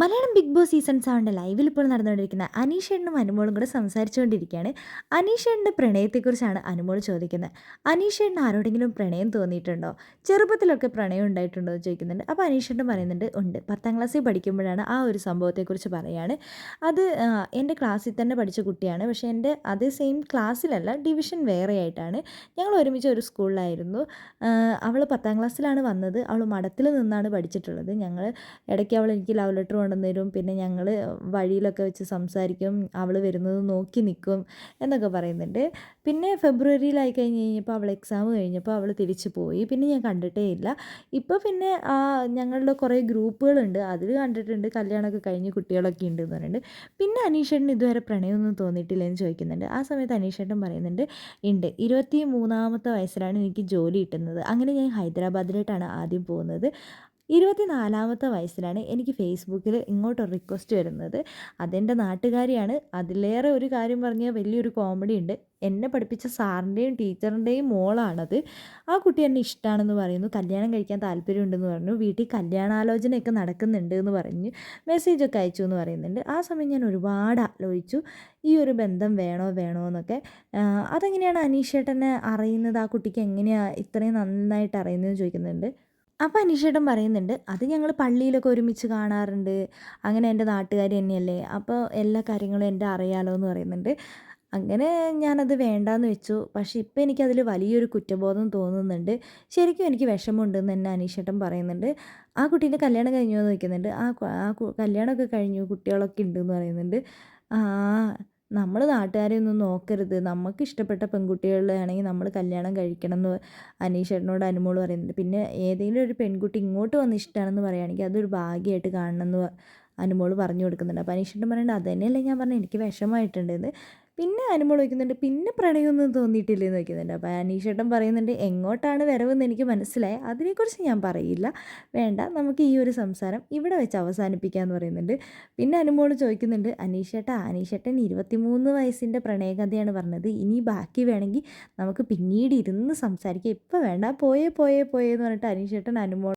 Malayalam big boss season സെവന്റെ ലൈവിൽ ഇപ്പോൾ നടന്നുകൊണ്ടിരിക്കുന്ന അനീഷേണ്ണും അനുമോളും കൂടെ സംസാരിച്ചുകൊണ്ടിരിക്കുകയാണ്. അനീഷേട്ടന്റെ പ്രണയത്തെക്കുറിച്ചാണ് അനുമോൾ ചോദിക്കുന്നത്. അനീഷേട്ടന് ആരോടെങ്കിലും പ്രണയം തോന്നിയിട്ടുണ്ടോ? ചെറുപ്പത്തിലൊക്കെ പ്രണയം ഉണ്ടായിട്ടുണ്ടോ എന്ന് ചോദിക്കുന്നുണ്ട്. അപ്പോൾ അനീഷേട്ടൻ പറയുന്നുണ്ട് ഉണ്ട്. പത്താം ക്ലാസ്സിൽ പഠിക്കുമ്പോഴാണ് ആ ഒരു സംഭവത്തെക്കുറിച്ച് പറയുകയാണ് അത് എന്റെ ക്ലാസ്സിൽ തന്നെ പഠിച്ച കുട്ടിയാണ്. പക്ഷേ എന്റെ അതേ സെയിം ക്ലാസ്സിലല്ല ഡിവിഷൻ വേറെ ആയിട്ടാണ് ഞങ്ങൾ ഒരുമിച്ച് ഒരു സ്കൂളിലായിരുന്നു. അവൾ പത്താം ക്ലാസ്സിലാണ് വന്നത്. അവൾ മഠത്തിൽ നിന്നാണ് പഠിച്ചിട്ടുള്ളത്. ഞങ്ങൾ ഇടയ്ക്ക് അവൾ എനിക്ക് ലവ് ലെറ്റർ കൊണ്ടുവന്ന് തരും പിന്നെ ഞങ്ങൾ വഴിയിലൊക്കെ വെച്ച് സംസാരിക്കും. അവൾ വരുന്നത് നോക്കി നിൽക്കും എന്നൊക്കെ പറയുന്നുണ്ട്. പിന്നെ ഫെബ്രുവരിയിലായി കഴിഞ്ഞ് കഴിഞ്ഞപ്പോൾ അവൾ എക്സാം കഴിഞ്ഞപ്പോൾ അവൾ തിരിച്ചു പോയി. പിന്നെ ഞാൻ കണ്ടിട്ടേ ഇല്ല. ഇപ്പോൾ പിന്നെ ഞങ്ങളുടെ കുറേ ഗ്രൂപ്പുകളുണ്ട്. അതിൽ കണ്ടിട്ടുണ്ട് കല്യാണമൊക്കെ കഴിഞ്ഞ് കുട്ടികളൊക്കെ ഉണ്ട് എന്ന് പറയുന്നുണ്ട് പിന്നെ അനീഷേട്ടന് ഇതുവരെ പ്രണയമൊന്നും തോന്നിയിട്ടില്ല എന്ന് ചോദിക്കുന്നുണ്ട്. ആ സമയത്ത് അനീഷേട്ടൻ പറയുന്നുണ്ട് ഉണ്ട് ഇരുപത്തി മൂന്നാമത്തെ വയസ്സിലാണ് എനിക്ക് ജോലി കിട്ടുന്നത്. അങ്ങനെ ഞാൻ ഹൈദരാബാദിലോട്ടാണ് ആദ്യം പോകുന്നത്. ഇരുപത്തിനാലാമത്തെ വയസ്സിലാണ് എനിക്ക് ഫേസ്ബുക്കിൽ ഇങ്ങോട്ടൊരു റിക്വസ്റ്റ് വരുന്നത്. അതെന്റെ നാട്ടുകാരിയാണ്. അതിലേറെ ഒരു കാര്യം പറഞ്ഞാൽ വലിയൊരു കോമഡി ഉണ്ട്. എന്നെ പഠിപ്പിച്ച സാറിന്റെയും ടീച്ചറിന്റെയും മോളാണത്. ആ കുട്ടി എന്നെ ഇഷ്ടമാണെന്ന് പറയുന്നു. കല്യാണം കഴിക്കാൻ താല്പര്യമുണ്ടെന്ന് പറഞ്ഞു. വീട്ടിൽ കല്യാണാലോചനയൊക്കെ നടക്കുന്നുണ്ട് എന്ന് പറഞ്ഞ്. മെസ്സേജൊക്കെ അയച്ചു എന്ന് പറയുന്നുണ്ട്. ആ സമയം ഞാൻ ഒരുപാട് ആലോചിച്ചു. ഈ ഒരു ബന്ധം വേണോ വേണോ എന്നൊക്കെ. അതെങ്ങനെയാണ് അനീഷേട്ടനെ അറിയുന്നത്? ആ കുട്ടിക്ക് എങ്ങനെയാണ് ഇത്രയും നന്നായിട്ട് അറിയുന്നതെന്ന് ചോദിക്കുന്നുണ്ട്. അപ്പോൾ അനീഷേട്ടൻ പറയുന്നുണ്ട് അത് ഞങ്ങൾ പള്ളിയിലൊക്കെ ഒരുമിച്ച് കാണാറുണ്ട്. അങ്ങനെ എന്റെ നാട്ടുകാർ തന്നെയല്ലേ? അപ്പോൾ എല്ലാ കാര്യങ്ങളും എന്റെ അറിയാലോ? എന്ന് പറയുന്നുണ്ട്. അങ്ങനെ ഞാനത് വേണ്ടാന്ന് വെച്ചു. പക്ഷേ ഇപ്പം എനിക്കതിൽ വലിയൊരു കുറ്റബോധം തോന്നുന്നുണ്ട്. ശരിക്കും എനിക്ക് വിഷമമുണ്ടെന്ന് തന്നെ അനീഷേട്ടൻ പറയുന്നുണ്ട്. ആ കുട്ടീന്റെ കല്യാണം കഴിഞ്ഞു? എന്ന് ചോദിക്കുന്നുണ്ട്. ആ ആ കല്യാണമൊക്കെ കഴിഞ്ഞു. കുട്ടികളൊക്കെ ഉണ്ടെന്ന് പറയുന്നുണ്ട്. ആ നമ്മൾ നാട്ടുകാരെ ഒന്നും നോക്കരുത്. നമുക്ക് ഇഷ്ടപ്പെട്ട പെൺകുട്ടികളാണെങ്കിൽ നമ്മൾ കല്യാണം കഴിക്കണം എന്ന് അനീഷേട്ടനോട് അനുമോൾ പറയുന്നുണ്ട്. പിന്നെ ഏതെങ്കിലും ഒരു പെൺകുട്ടി ഇങ്ങോട്ട് വന്ന് ഇഷ്ടമാണെന്ന് പറയുകയാണെങ്കിൽ അതൊരു ഭാഗ്യമായിട്ട് കാണണമെന്ന് അനുമോൾ പറഞ്ഞു കൊടുക്കുന്നുണ്ട്. അപ്പോൾ അനീഷേട്ടൻ പറയുന്നുണ്ട് അത് തന്നെയല്ലേ ഞാൻ പറഞ്ഞത് എനിക്ക് വിഷമമായിട്ടുണ്ടെന്ന് പിന്നെ അനുമോൾ വയ്ക്കുന്നുണ്ട് പിന്നെ പ്രണയമൊന്നും തോന്നിയിട്ടില്ലെന്ന് വയ്ക്കുന്നുണ്ട് അപ്പോൾ അനീഷേട്ടൻ പറയുന്നുണ്ട് എങ്ങോട്ടാണ് വരവെന്ന് എനിക്ക് മനസ്സിലായി. അതിനെക്കുറിച്ച് ഞാൻ പറയില്ല. വേണ്ട നമുക്ക് ഈ ഒരു സംസാരം ഇവിടെ വെച്ച് അവസാനിപ്പിക്കാമെന്ന് പറയുന്നുണ്ട്. പിന്നെ അനുമോൾ ചോദിക്കുന്നുണ്ട് അനീഷേട്ട അനീഷേട്ടൻ ഇരുപത്തിമൂന്ന് വയസ്സിന്റെ പ്രണയകഥയാണ് പറഞ്ഞത്. ഇനി ബാക്കി വേണമെങ്കിൽ നമുക്ക് പിന്നീട് ഇരുന്ന് സംസാരിക്കാം. ഇപ്പോൾ വേണ്ട പോയേ പോയേ പോയേ എന്ന് പറഞ്ഞിട്ട് അനീഷേട്ടൻ അനുമോൾ